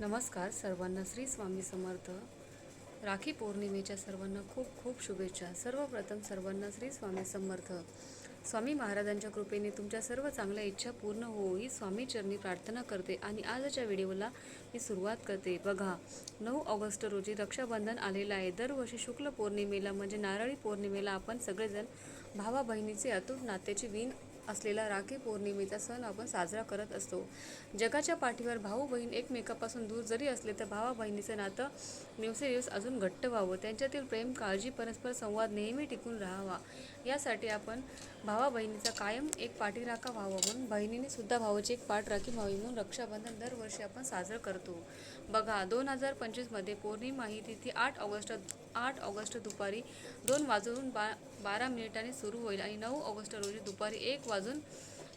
नमस्कार सर्वांना श्री स्वामी समर्थ. राखी पौर्णिमेच्या सर्वांना खूप खूप शुभेच्छा. सर्वप्रथम सर्वांना श्री स्वामी समर्थ. स्वामी महाराजांच्या कृपेने तुमच्या सर्व चांगल्या इच्छा पूर्ण हो ही स्वामी चरणी प्रार्थना करते आणि आजच्या व्हिडिओला मी सुरुवात करते. बघा नऊ ऑगस्ट रोजी रक्षाबंधन आलेलं आहे. दरवर्षी शुक्ल पौर्णिमेला म्हणजे नारळी पौर्णिमेला आपण सगळेजण भावा बहिणीचे अतूट नात्याची विण असलेला राखी पौर्णिमेचा सण आपण साजरा करत असतो. जगाच्या पाठीवर भाऊ बहीण एकमेकापासून दूर जरी असले तर भावा बहिणीचं नातं दिवसेदिवस अजून घट्ट व्हावं. त्यांच्यातील प्रेम काळजी परस्पर संवाद नेहमी टिकून राहावा. यासाठी आपण भावा बहिणीचा कायम एक पाठीराखा व्हावा म्हणून बहिणीने सुद्धा भावाची एक पाठ राखी व्हावी म्हणून रक्षाबंधन दरवर्षी आपण साजरं करतो. बघा दोन हजार पंचवीसमध्ये पौर्णिमा ही तिथी आठ ऑगस्ट आठ ऑगस्ट दुपारी दोन वाजून बा बारा मिनिटांनी सुरू होईल आणि नऊ ऑगस्ट रोजी दुपारी एक वाजून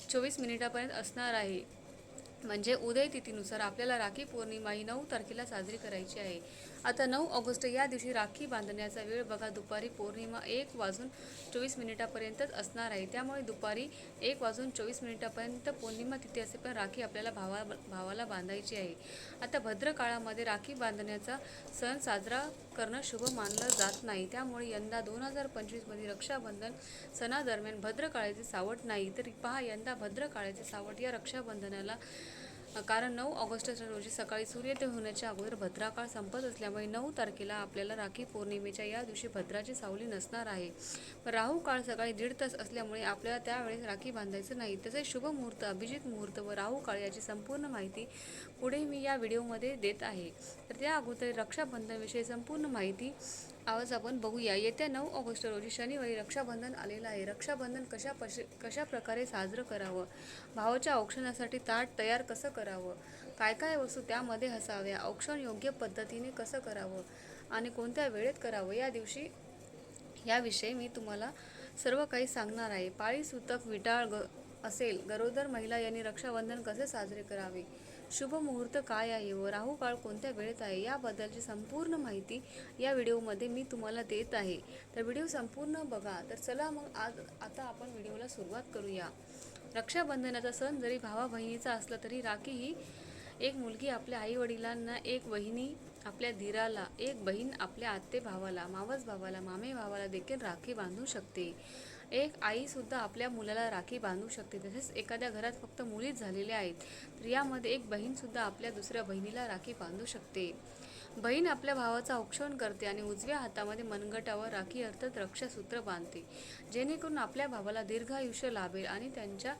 चोवीस मिनिटापर्यंत असणार आहे. म्हणजे उदय तिथीनुसार आपल्याला राखी पौर्णिमा ही नऊ तारखेला साजरी करायची आहे. आता नऊ ऑगस्ट या दिवशी राखी बांधण्याचा वेळ बघा दुपारी पौर्णिमा एक वाजून चोवीस मिनिटापर्यंतच असणार आहे. त्यामुळे दुपारी एक वाजून चोवीस मिनिटापर्यंत पौर्णिमा तिथे असे पण राखी आपल्याला भावा भावाला बांधायची आहे. आता भद्र काळामध्ये राखी बांधण्याचा सण साजरा करणं शुभ मानलं जात नाही. त्यामुळे यंदा दोन हजार पंचवीसमध्ये रक्षाबंधन सणादरम्यान भद्रकाळाचे सावट नाही. तर पहा यंदा भद्रकाळाचे सावट या रक्षाबंधनाला कारण नऊ ऑगस्ट रोजी सकाळी सूर्योदय होण्याच्या अगोदर भद्राकाळ संपत असल्यामुळे नऊ तारखेला आपल्याला राखी पौर्णिमेच्या या दिवशी भद्राची सावली नसणार आहे. राहू काळ सकाळी दीड तास असल्यामुळे आपल्याला त्यावेळेस राखी बांधायचं नाही. तसेच शुभ मुहूर्त अभिजित मुहूर्त व राहू काळ याची संपूर्ण माहिती पुढे मी या व्हिडिओमध्ये देत आहे. तर त्या अगोदर रक्षाबंधनविषयी संपूर्ण माहिती आज आपण बघूया येत्या नऊ ऑगस्ट रोजी शनिवारी रक्षाबंधन आलेलं आहे. रक्षाबंधन कशा पश कशा प्रकारे साजरं करावं? भावाच्या औक्षणासाठी ताट तयार कसं करावं? काय काय वस्तू त्यामध्ये हसाव्या औक्षण योग्य पद्धतीने कसं करावं? आणि कोणत्या वेळेत करावं? या दिवशी याविषयी मी तुम्हाला सर्व काही सांगणार आहे. पाळी सुतक विटाळ ग असेल गरोदर महिला यांनी रक्षाबंधन कसे साजरे करावे? शुभ मुहूर्त काय आहे व राहू काळ कोणत्या वेळेत आहे याबद्दलची संपूर्ण माहिती या व्हिडिओमध्ये मी तुम्हाला देत आहे. तर व्हिडिओ संपूर्ण बघा. तर चला मग आज आता आपण व्हिडिओला सुरुवात करूया. रक्षाबंधनाचा सण जरी भावा बहिणीचा असला तरी राखी ही एक मुलगी आपल्या आई वडिलांना एक वहिनी आपल्या धीराला एक बहीण आपल्या आत्ते भावाला मावस भावाला मामे भावाला देखील राखी बांधू शकते. एक आईसुद्धा आपल्या मुलाला राखी बांधू शकते. तसेच एखाद्या घरात फक्त मुलीच झालेल्या आहेत तर यामध्ये एक बहीणसुद्धा आपल्या दुसऱ्या बहिणीला राखी बांधू शकते. बहीण आपल्या भावाचा औक्षण करते आणि उजव्या हातामध्ये मनगटावर राखी अर्थात रक्षासूत्र बांधते जेणेकरून आपल्या भावाला दीर्घायुष्य लाभेल आणि त्यांच्या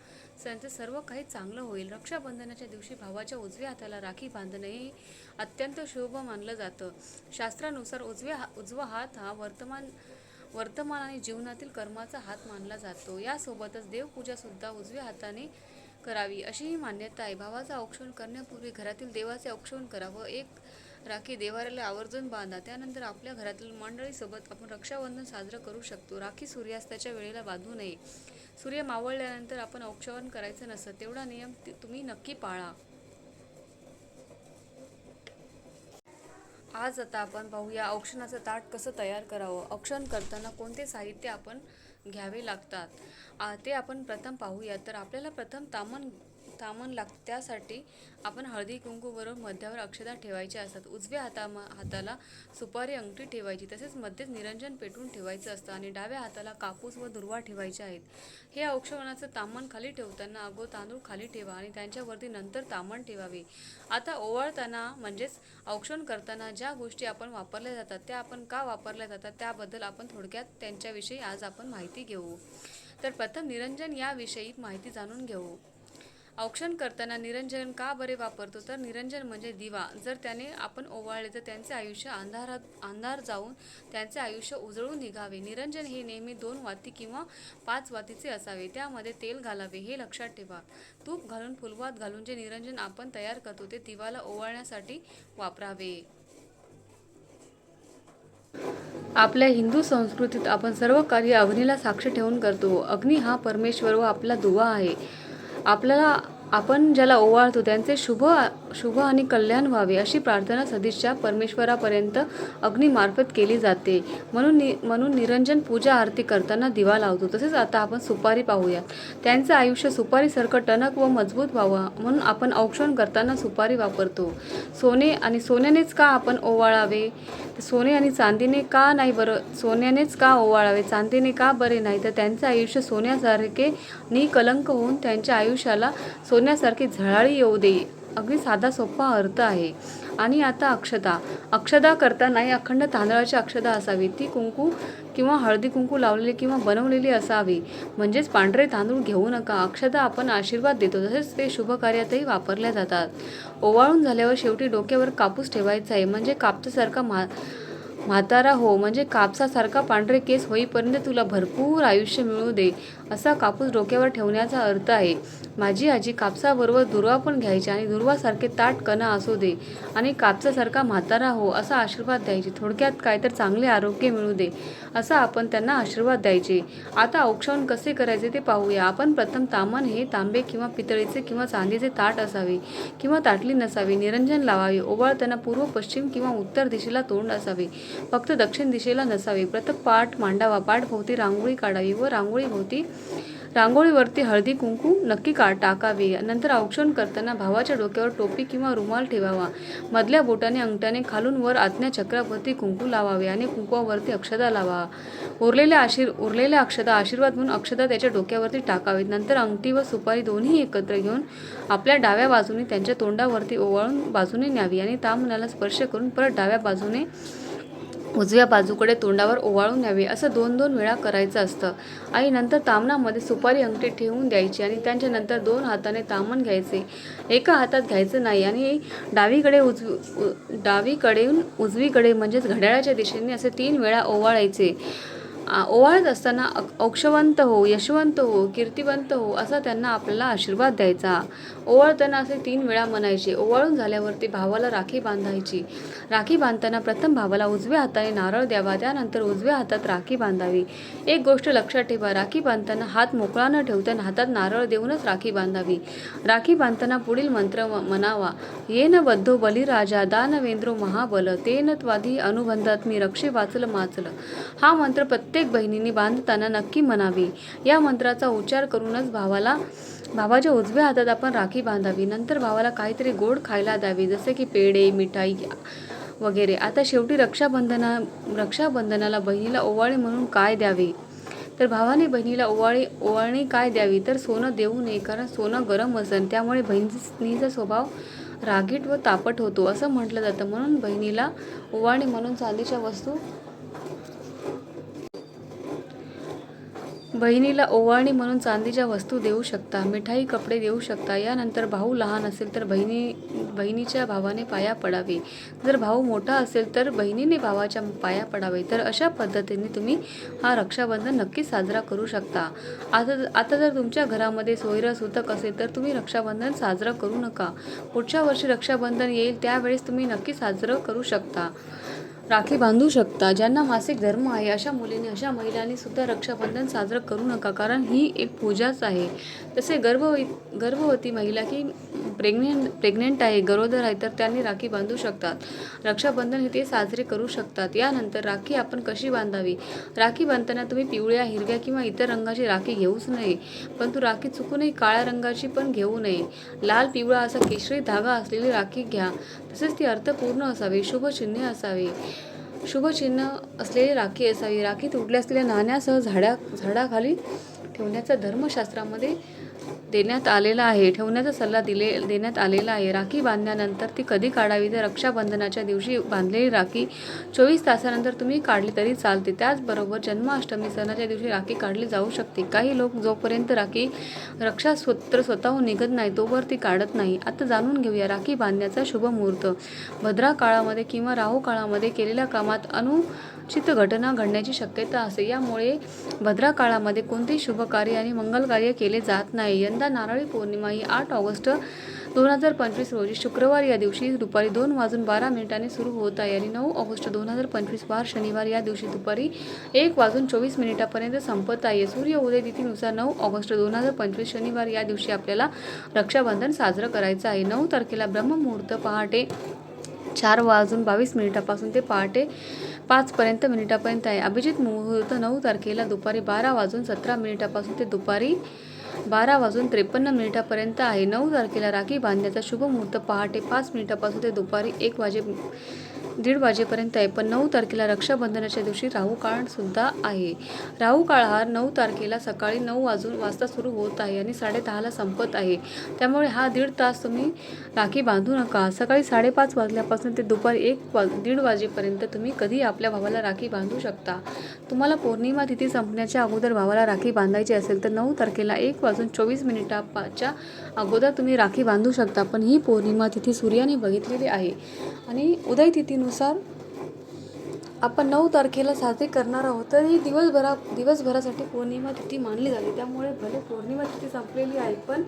त्यांचं सर्व काही चांगलं होईल. रक्षाबंधनाच्या दिवशी भावाच्या उजव्या हाताला राखी बांधणे हे अत्यंत शुभ मानलं जातं. शास्त्रानुसार उजव्या हा उजवा हात हा वर्तमान वर्तमान आणि जीवनातील कर्माचा हात मानला जातो. यासोबतच देवपूजा सुद्धा उजव्या हाताने करावी. अशी ही मान्यता आहे. भावाचं औक्षण करण्यापूर्वी घरातील देवाचे औक्षण करावं. एक राखी देवाऱ्याला आवर्जून बांधा. त्यानंतर आपल्या घरातील मंडळीसोबत आपण रक्षाबंधन साजरं करू शकतो. राखी सूर्यास्ताच्या वेळेला बांधू नये. सूर्य मावळल्यानंतर आपण औक्षण करायचं नसतं. तेवढा नियम तुम्ही नक्की पाळा. आज आता आपण पाहूया औक्षणाचं ताट कसं तयार करावं. औक्षण करताना कोणते साहित्य आपण घ्यावे लागतात? ते आपण प्रथम पाहूया. तर आपल्याला प्रथम तामण थांबून लागतं त्यासाठी आपण हळदी कुंकूवरून मध्यावर अक्षता ठेवायच्या असतात. उजव्या हाता हाताला सुपारी अंगठी ठेवायची तसेच मध्येच निरंजन पेटवून ठेवायचं असतं आणि डाव्या हाताला कापूस व दुर्वा ठेवायचे आहेत. हे औक्षणाचं तामण खाली ठेवताना अगो तांदूळ खाली ठेवा आणि त्यांच्यावरती नंतर तामण ठेवावे. आता ओवाळताना म्हणजेच औक्षण करताना ज्या गोष्टी आपण वापरल्या जातात त्या आपण का वापरल्या जातात त्याबद्दल आपण थोडक्यात त्यांच्याविषयी आज आपण माहिती घेऊ. तर प्रथम निरंजन याविषयी माहिती जाणून घेऊ. औक्षण करताना निरंजन का बरे वापरतो? तर निरंजन म्हणजे दिवा. जर त्याने आपण ओवाळले तर त्यांचे आयुष्य अंधारात अंधार जाऊन त्यांचे आयुष्य उजळून निघावे. निरंजन हे नेहमी दोन वाती किंवा पाच वातीचे असावे. त्यामध्ये तेल घालावे हे लक्षात ठेवा. तूप घालून फुलवात घालून जे निरंजन आपण तयार करतो ते दिवाला ओवाळण्यासाठी वापरावे. आपल्या हिंदू संस्कृतीत आपण सर्व कार्य अग्नीला साक्ष ठेवून करतो. अग्नी हा परमेश्वर व आपला दुवा आहे. आपल्याला आपण ज्याला ओवाळतो त्यांचे शुभ शुभ आणि कल्याण व्हावे अशी प्रार्थना सदिच्छा परमेश्वरापर्यंत अग्नीमार्फत केली जाते. म्हणून नि म्हणून निरंजन पूजा आरती करताना दिवा लावतो. तसेच आता आपण सुपारी पाहूया त्यांचं आयुष्य सुपारीसारखं टणक व मजबूत व्हावं म्हणून आपण औक्षण करताना सुपारी वापरतो. सोने आणि सोन्यानेच का आपण ओवाळावे? सोने आणि चांदीने का नाही बरं? सोन्यानेच का ओवाळावे? चांदीने का बरे नाही? तर त्यांचं आयुष्य सोन्यासारखे निकलंक होऊन त्यांच्या आयुष्याला सोन्यासारखी झळाळी येऊ दे. अगदी साधा सोपा अर्थ आहे. आणि आता अक्षता. अक्षदा करतानाही अखंड तांदळाची अक्षता असावी. ती कुंकू किंवा हळदी कुंकू लावलेली किंवा बनवलेली असावी. म्हणजेच पांढरे तांदूळ घेऊ नका. अक्षदा आपण आशीर्वाद देतो. तसेच ते शुभ कार्यातही वापरल्या जातात. ओवाळून झाल्यावर शेवटी डोक्यावर कापूस ठेवायचा आहे. म्हणजे कापसासारखा मा म्हातारा हो म्हणजे कापसासारखा पांढरे केस होईपर्यंत तुला भरपूर आयुष्य मिळू दे असा कापूस डोक्यावर ठेवण्याचा अर्थ आहे. माझी आजी कापसाबरोबर दुर्वा पण घ्यायची आणि दुर्वासारखे ताट कणा असू दे आणि कापसासारखा म्हातारा हो असा आशीर्वाद द्यायचे. थोडक्यात काय तर चांगले आरोग्य मिळू दे असा आपण त्यांना आशीर्वाद द्यायचे. आता औक्षण कसे करायचे ते पाहूया. आपण प्रथम तामन हे तांबे किंवा पितळेचे किंवा चांदीचे ताट असावे किंवा ताटली नसावी. निरंजन लावावे. ओवाळताना पूर्व पश्चिम किंवा उत्तर दिशेला तोंड असावे. फक्त दक्षिण दिशेला नसावे. प्रथम पाठ मांडावा. पाठभोवती रांगोळी काढावी व रांगोळीभोवती रांगोळीवरती हळदी कुंकू नक्की का टाकावे. नंतर औक्षण करताना भावाच्या डोक्यावर टोपी किंवा रुमाल ठेवावा. मधल्या बोटाने अंगठ्याने खालून वर आज्ञा चक्रावरती कुंकू लावावे आणि कुंकवावरती अक्षदा लावा. उरलेल्या आशीर उरलेल्या अक्षदा आशीर्वाद म्हणून अक्षदा त्याच्या डोक्यावरती टाकावीत. नंतर अंगठी व सुपारी दोन्ही एकत्र घेऊन आपल्या डाव्या बाजूने त्यांच्या तोंडावरती ओवाळून बाजूने न्यावी आणि तामनाला स्पर्श करून परत डाव्या बाजूने उजव्या बाजूकडे तोंडावर ओवाळून न्यावे असं दोन दोन वेळा करायचं असतं. आणि नंतर तामणामध्ये सुपारी अंगठी ठेवून द्यायची आणि त्यांच्यानंतर दोन हाताने तामण घ्यायचे. एका हातात घ्यायचं नाही आणि डावीकडे उजवी डावीकडे उजवीकडे म्हणजेच घड्याळाच्या दिशेने असे तीन वेळा ओवाळायचे. ओवाळत असताना औक्षवंत हो यशवंत हो कीर्तिवंत हो असा त्यांना आपल्याला आशीर्वाद द्यायचा. ओवाळताना असे तीन वेळा म्हणायचे. ओवाळून झाल्यावरती भावाला राखी बांधायची. राखी बांधताना प्रथम भावाला उजव्या हाताने नारळ द्यावा त्यानंतर उजव्या हातात राखी बांधावी. एक गोष्ट लक्षात ठेवा राखी बांधताना हात मोकळा न ठेवताना हातात नारळ देऊनच राखी बांधावी. राखी बांधताना पुढील मंत्र म- म्हणावा येन बद्धो बलिराजा दानवेंद्रो महाबल तेन त्वाधी अनुबंधात मी रक्षे वाचलं माचलं. हा मंत्र प्रत्येक प्रत्येक बहिणीने बांधताना नक्की म्हणावी. या मंत्राचा उच्चार करूनच भावाला भावाच्या उजव्या हातात आपण राखी बांधावी. नंतर भावाला काहीतरी गोड खायला द्यावी जसे की पेढे मिठाई वगैरे. आता शेवटी रक्षाबंधना रक्षाबंधनाला बहिणीला ओवाळी म्हणून काय द्यावे? तर भावाने बहिणीला ओवाळी ओवाळणी काय द्यावी? तर सोनं देऊ नये कारण सोनं गरम असेल त्यामुळे बहिणीचा स्वभाव रागीट व तापट होतो असं म्हटलं जातं. म्हणून बहिणीला ओवाळणी म्हणून चांदीच्या वस्तू बहिणीला ओवाळणी म्हणून चांदीच्या वस्तू देऊ शकता मिठाई कपडे देऊ शकता. यानंतर भाऊ लहान असेल तर बहिणी बहिणीच्या भावाने पाया पडावे. जर भाऊ मोठा असेल तर बहिणीने भावाच्या पाया पडावे. तर अशा पद्धतीने तुम्ही हा रक्षाबंधन नक्की साजरा करू शकता. आता आता जर तुमच्या घरामध्ये सोयरा सुतक असेल तर तुम्ही रक्षाबंधन साजरं करू नका. पुढच्या वर्षी रक्षाबंधन येईल त्यावेळेस तुम्ही नक्की साजरं करू शकता. राखी बांधू शकता. ज्यांना मासिक धर्म आहे अशा मुलींनी अशा महिलांनी सुद्धा रक्षाबंधन साजरं करू नका कारण ही एक पूजाच आहे. तसे गर्भवती गर्भवती महिला की प्रेग्नेंट प्रेग्नेंट आहे गरोदर आहे तर त्यांनी राखी बांधू शकतात. रक्षाबंधन हे ते साजरे करू शकतात. यानंतर राखी आपण कशी बांधावी? राखी बांधताना तुम्ही पिवळ्या हिरव्या किंवा इतर रंगाची राखी घेऊच नये. परंतु राखी चुकूनही काळ्या रंगाची पण घेऊ नये. लाल पिवळा असा केशरी धागा असलेली राखी घ्या. तसेच ती अर्थपूर्ण असावी शुभचिन्हे असावे. शुभचिन्ह असलेली राखी असावी. राखी तुटल्या असलेल्या नाण्यासह झाडा झाडाखाली ठेवण्याचा धर्मशास्त्रामध्ये देण्यात आलेला आहे. ठेवण्याचा सल्ला दिले देण्यात आलेला आहे. राखी बांधल्यानंतर ती कधी काढावी? तर रक्षाबंधनाच्या दिवशी बांधलेली राखी चोवीस तासानंतर तुम्ही काढली तरी चालते. त्याचबरोबर जन्माष्टमी सणाच्या दिवशी राखी काढली जाऊ शकते. काही लोक जोपर्यंत राखी रक्षा सूत्र स्वतःहून निघत नाही तोवर ती काढत नाही. आता जाणून घेऊया राखी बांधण्याचा शुभ मुहूर्त. भद्रा काळामध्ये किंवा राहू काळामध्ये केलेल्या कामात अनुचित घटना घडण्याची शक्यता असते. यामुळे भद्रा काळामध्ये कोणतेही शुभ कार्य आणि मंगल कार्य केले जात नाही. यंदा नारळी पौर्णिमा ही आठ ऑगस्ट दोन हजार पंचवीस रोजी शुक्रवार या दिवशी दुपारी दोन वाजून बारा मिनिटांनी सुरू होत आहे आणि नऊ ऑगस्ट दोन हजार पंचवीस वार शनिवार या दिवशी दुपारी एक वाजून चोवीस मिनिटापर्यंत संपत आहे. सूर्य उदय तिथीनुसार नऊ ऑगस्ट दोन हजार पंचवीस शनिवार या दिवशी आपल्याला रक्षाबंधन साजरं करायचं आहे. नऊ तारखेला ब्रह्ममुहूर्त पहाटे चार वाजून बावीस मिनिटापासून ते पहाटे पाचपर्यंत मिनिटापर्यंत आहे. अभिजित मुहूर्त नऊ तारखेला दुपारी बारा वाजून सतरा मिनिटापासून ते दुपारी बारा वाजून त्रेपन्न मिनिटापर्यंत आहे. नऊ तारखेला राखी बांधण्याचा शुभ मुहूर्त पहाटे पाच मिनिटापासून ते दुपारी एक वाजे दीड वाजेपर्यंत आहे पण नऊ तारखेला रक्षाबंधनाच्या दिवशी राहू काळसुद्धा आहे. राहू काळ हा नऊ तारखेला सकाळी नऊ वाजून वाजता सुरू होत आहे आणि साडेदहाला संपत आहे. त्यामुळे हा दीड तास तुम्ही राखी बांधू नका. सकाळी साडेपाच वाजल्यापासून ते दुपारी एक वा दीड वाजेपर्यंत तुम्ही कधी आपल्या भावाला राखी बांधू शकता. तुम्हाला पौर्णिमा तिथी संपण्याच्या अगोदर भावाला राखी बांधायची असेल तर नऊ तारखेला एक वाजून चोवीस मिनिटाच्या अगोदर तुम्ही राखी बांधू शकता. पण ही पौर्णिमा तिथी सूर्याने बघितलेली आहे. आणि उदय तिथीनुसार आपण नऊ तारखेला साजरी करणार आहोत. तर ही दिवसभरा दिवसभरासाठी पौर्णिमा तिथी मानली जाते. त्यामुळे भले पौर्णिमा तिथी संपलेली आहे पण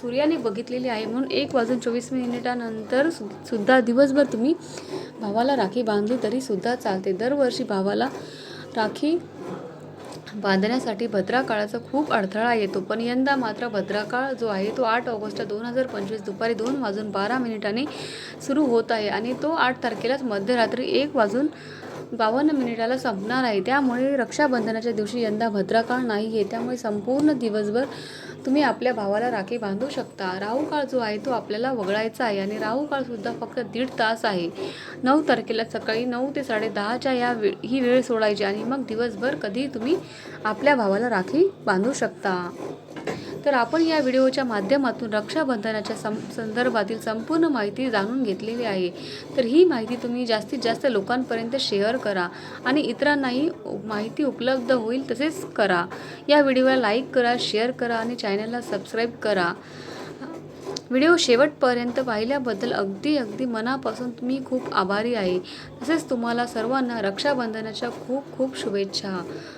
सूर्याने बघितलेली आहे म्हणून एक वाजून चोवीस मिनिटानंतर सु सुद्धा दिवसभर तुम्ही भावाला राखी बांधली तरी सुद्धा चालते. दरवर्षी भावाला राखी बांधण्यासाठी भद्राकाळाचा खूप अडथळा येतो पण यंदा मात्र भद्राकाळ जो आहे तो आठ ऑगस्ट दोन हजार पंचवीस दुपारी दोन वाजून बारा मिनिटांनी सुरू होत आहे आणि तो आठ तारखेलाच मध्यरात्री एक वाजून बावन्न मिनिटाला संपणार आहे. त्यामुळे रक्षाबंधनाच्या दिवशी यंदा भद्राकाळ नाही आहे. त्यामुळे संपूर्ण दिवसभर तुम्ही आपल्या भावाला राखी बांधू शकता. राहू काळ जो आहे तो आपल्याला वगळायचा आहे आणि राहू काळसुद्धा फक्त दीड तास आहे. नऊ तारखेला सकाळी नऊ ते साडे दहाच्या या वे ही वेळ सोडायची आणि मग दिवसभर कधी तुम्ही आपल्या भावाला राखी बांधू शकता. तर आपण या व्हिडिओच्या माध्यमातून रक्षाबंधनाच्या सं संदर्भातील संपूर्ण माहिती जाणून घेतलेली आहे. तर ही माहिती तुम्ही जास्तीत जास्त लोकांपर्यंत शेअर करा आणि इतरांनाही माहिती उपलब्ध होईल तसेच करा. या व्हिडिओला लाईक करा शेअर करा आणि चॅनलला सबस्क्राईब करा. व्हिडिओ शेवटपर्यंत पाहिल्याबद्दल अगदी अगदी मनापासून तुम्ही खूप आभारी आहे. तसेच तुम्हाला सर्वांना रक्षाबंधनाच्या खूप खूप शुभेच्छा.